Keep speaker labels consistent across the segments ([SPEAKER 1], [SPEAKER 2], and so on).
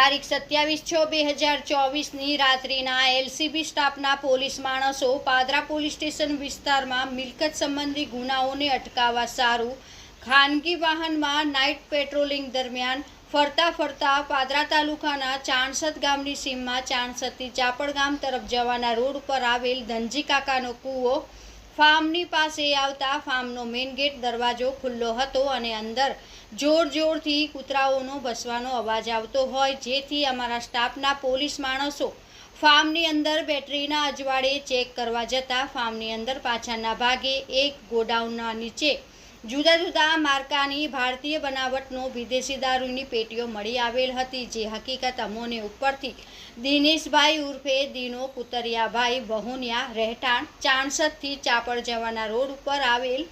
[SPEAKER 1] તારીખ સત્યાવીસ છ બે હજાર ચોવીસની રાત્રિના એલસીબી સ્ટાફના પોલીસ માણસો પાદરા પોલીસ સ્ટેશન વિસ્તારમાં મિલકત સંબંધી ગુનાઓને અટકાવવા સારું ખાનગી વાહનમાં નાઇટ પેટ્રોલિંગ દરમિયાન ફરતા ફરતા પાદરા તાલુકાના ચાણસદ ગામની સીમમાં ચાણસદથી ચાપડ ગામ તરફ જવાના રોડ ઉપર આવેલ ધનજી કાકાનો કૂવો ફાર્મની પાસે આવતા ફાર્મનો મેઇન ગેટ દરવાજો ખુલ્લો હતો અને અંદર જોર જોરથી કૂતરાઓનો ભસવાનો અવાજ આવતો હોય, જેથી અમારા સ્ટાફના પોલીસ માણસો ફાર્મની અંદર બેટરીના અજવાળે ચેક કરવા જતાં ફાર્મની અંદર પાછળના ભાગે એક ગોડાઉનના નીચે જુદા જુદા માર્કાની ભારતીય બનાવટનો વિદેશી દારૂની પેટીઓ મળી આવેલ હતી, જે હકીકત અમોને ઉપરથી દિનેશભાઈ ઉર્ફે દિનો કુતરિયાભાઈ બહુનિયા રહેઠાણ ચાણસદથી ચાપડ જવાના રોડ ઉપર આવેલ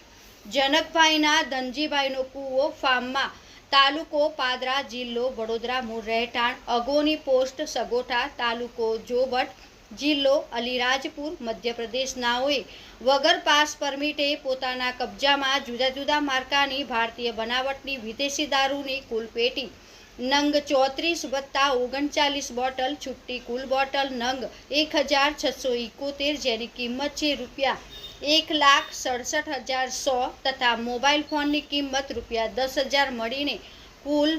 [SPEAKER 1] જનકભાઈના ધનજીભાઈનો કૂવો ફાર્મમાં તાલુકો પાદરા જિલ્લો વડોદરા મૂળ રહેઠાણ, અગોની પોસ્ટ સગોઠા તાલુકો જોબટ જિલ્લો અલીરાજપુર મધ્યપ્રદેશનાઓએ વગર પાસ પરમિટે પોતાના કબજામાં જુદા જુદા માર્કાની ભારતીય બનાવટની વિદેશી દારૂની કુલ પેટી. નંગ ચોત્રીસ વત્તા ઓગણચાલીસ બોટલ, છુટ્ટી કુલ બોટલ, નંગ એક હજાર છસો ઇકોતેર જેની કિંમત છે રૂપિયા એક લાખ સડસઠ હજાર સો તથા મોબાઈલ ફોનની કિંમત રૂપિયા દસ હજાર મળીને કુલ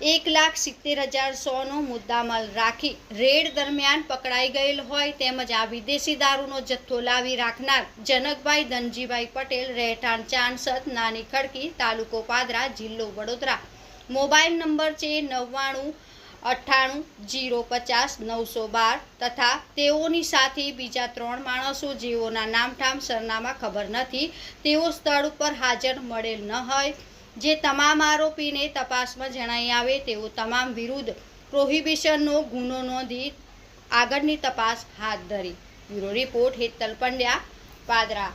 [SPEAKER 1] એક લાખ સિત્તેર હજાર સોનો મુદ્દામાલ રાખી રેડ દરમિયાન પકડાઈ ગયેલ હોય તેમજ આ વિદેશી દારૂનો જથ્થો લાવી રાખનાર જનકભાઈ ધનજીભાઈ પટેલ, રહેઠાણ ચાણસદ નાની ખડકી, તાલુકો પાદરા, જિલ્લો વડોદરા. મોબાઈલ નંબર છે નવ્વાણું અઠ્ઠાણું જીરો પચાસ નવસો બાર તથા તેઓની સાથે બીજા ત્રણ માણસો જેઓના નામઠામ સરનામા ખબર નથી, તેઓ સ્થળ ઉપર હાજર મળેલ ન હોય. જે તમામ આરોપીને તપાસમાં જણાઈ આવે તેઓ તમામ વિરુદ્ધ પ્રોહિબિશનનો ગુનો નોંધી આગળની તપાસ હાથ ધરી. Bureau report Hetal Pandya, Padra.